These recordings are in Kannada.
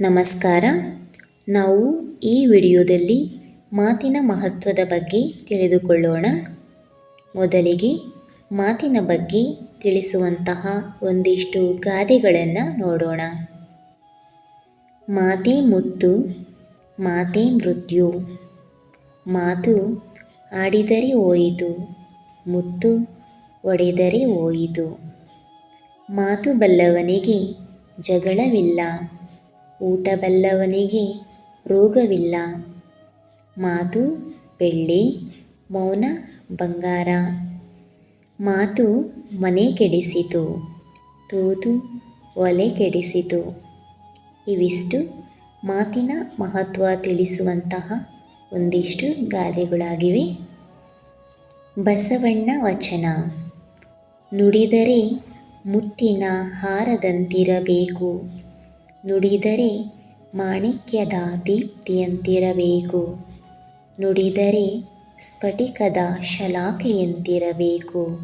ನಮಸ್ಕಾರ. ನಾವು ಈ ವಿಡಿಯೋದಲ್ಲಿ ಮಾತಿನ ಮಹತ್ವದ ಬಗ್ಗೆ ತಿಳಿದುಕೊಳ್ಳೋಣ. ಮೊದಲಿಗೆ ಮಾತಿನ ಬಗ್ಗೆ ತಿಳಿಸುವಂತಹ ಒಂದಿಷ್ಟು ಗಾದೆಗಳನ್ನು ನೋಡೋಣ. ಮಾತೇ ಮುತ್ತು, ಮಾತೇ ಮೃತ್ಯು. ಮಾತು ಆಡಿದರೆ ಹೋಯಿತು, ಮುತ್ತು ಒಡೆದರೆ ಹೋಯಿತು. ಮಾತು ಬಲ್ಲವನಿಗೆ ಜಗಳವಿಲ್ಲ. ಊಟ ಬಲ್ಲವನಿಗೆ ರೋಗವಿಲ್ಲ. ಮಾತು ಬೆಳ್ಳಿ, ಮೌನ ಬಂಗಾರ. ಮಾತು ಮನೆ ಕೆಡಿಸಿತು, ತೂತು ಒಲೆ ಕೆಡಿಸಿತು. ಇವಿಷ್ಟು ಮಾತಿನ ಮಹತ್ವ ತಿಳಿಸುವಂತಹ ಒಂದಿಷ್ಟು ಗಾದೆಗಳಾಗಿವೆ. ಬಸವಣ್ಣ ವಚನ, ನುಡಿದರೆ ಮುತ್ತಿನ ಹಾರದಂತಿರಬೇಕು. ನುಡಿದರೆ ಮಾಣಿಕ್ಯದ ದೀಪ್ತಿಯಂತಿರಬೇಕು ನುಡಿದರೆ ಸ್ಫಟಿಕದ ಶಲಾಕೆಯಂತಿರಬೇಕು.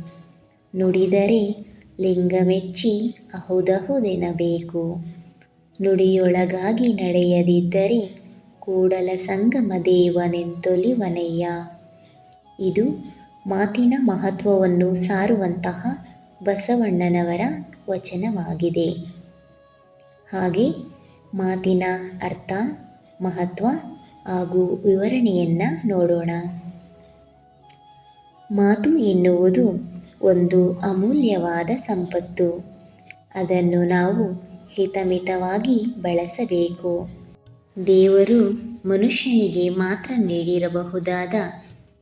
ನುಡಿದರೆ ಲಿಂಗಮೆಚ್ಚಿ ಅಹುದಹುದೆನಬೇಕು. ನುಡಿಯೊಳಗಾಗಿ ನಡೆಯದಿದ್ದರೆ ಕೂಡಲ ಸಂಗಮ ದೇವನೆಂತೊಲಿವನಯ್ಯ. ಇದು ಮಾತಿನ ಮಹತ್ವವನ್ನು ಸಾರುವಂತಹ ಬಸವಣ್ಣನವರ ವಚನವಾಗಿದೆ. ಹಾಗೆ ಮಾತಿನ ಅರ್ಥ, ಮಹತ್ವ ಹಾಗೂ ವಿವರಣೆಯನ್ನು ನೋಡೋಣ. ಮಾತು ಎನ್ನುವುದು ಒಂದು ಅಮೂಲ್ಯವಾದ ಸಂಪತ್ತು. ಅದನ್ನು ನಾವು ಹಿತಮಿತವಾಗಿ ಬಳಸಬೇಕು. ದೇವರು ಮನುಷ್ಯನಿಗೆ ಮಾತ್ರ ನೀಡಿರಬಹುದಾದ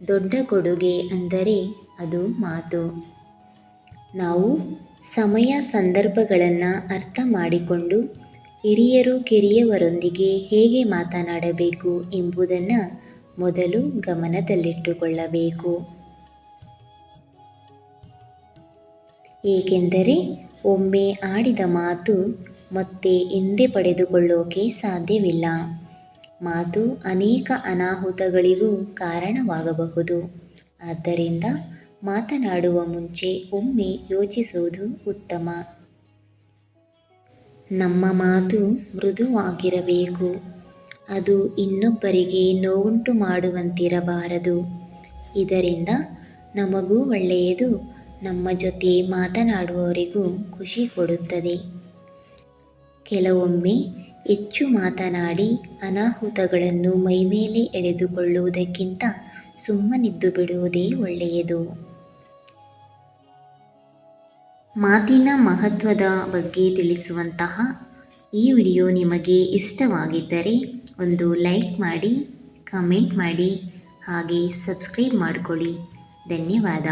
ದೊಡ್ಡ ಕೊಡುಗೆ ಅಂದರೆ ಅದು ಮಾತು. ನಾವು ಸಮಯ ಸಂದರ್ಭಗಳನ್ನು ಅರ್ಥ ಮಾಡಿಕೊಂಡು ಹಿರಿಯರು ಕಿರಿಯವರೊಂದಿಗೆ ಹೇಗೆ ಮಾತನಾಡಬೇಕು ಎಂಬುದನ್ನು ಮೊದಲು ಗಮನದಲ್ಲಿಟ್ಟುಕೊಳ್ಳಬೇಕು. ಏಕೆಂದರೆ ಒಮ್ಮೆ ಆಡಿದ ಮಾತು ಮತ್ತೆ ಹಿಂದೆ ಪಡೆದುಕೊಳ್ಳೋಕೆ ಸಾಧ್ಯವಿಲ್ಲ. ಮಾತು ಅನೇಕ ಅನಾಹುತಗಳಿಗೂ ಕಾರಣವಾಗಬಹುದು. ಆದ್ದರಿಂದ ಮಾತನಾಡುವ ಮುಂಚೆ ಒಮ್ಮೆ ಯೋಚಿಸುವುದು ಉತ್ತಮ. ನಮ್ಮ ಮಾತು ಮೃದುವಾಗಿರಬೇಕು. ಅದು ಇನ್ನೊಬ್ಬರಿಗೆ ನೋವುಂಟು ಮಾಡುವಂತಿರಬಾರದು. ಇದರಿಂದ ನಮಗೂ ಒಳ್ಳೆಯದು. ನಮ್ಮ ಜೊತೆ ಮಾತನಾಡುವವರಿಗೂ ಖುಷಿ ಕೊಡುತ್ತದೆ. ಕೆಲವೊಮ್ಮೆ ಹೆಚ್ಚು ಮಾತನಾಡಿ ಅನಾಹುತಗಳನ್ನು ಮೈಮೇಲೆ ಎಳೆದುಕೊಳ್ಳುವುದಕ್ಕಿಂತ ಸುಮ್ಮನಿದ್ದು ಬಿಡುವುದೇ ಒಳ್ಳೆಯದು. ಮಾತಿನ ಮಹತ್ವದ ಬಗ್ಗೆ ತಿಳಿಸುವಂತಹ ಈ ವಿಡಿಯೋ ನಿಮಗೆ ಇಷ್ಟವಾಗಿದ್ದರೆ ಒಂದು ಲೈಕ್ ಮಾಡಿ, ಕಮೆಂಟ್ ಮಾಡಿ, ಹಾಗೆ ಸಬ್ಸ್ಕ್ರೈಬ್ ಮಾಡಿಕೊಳ್ಳಿ. ಧನ್ಯವಾದ.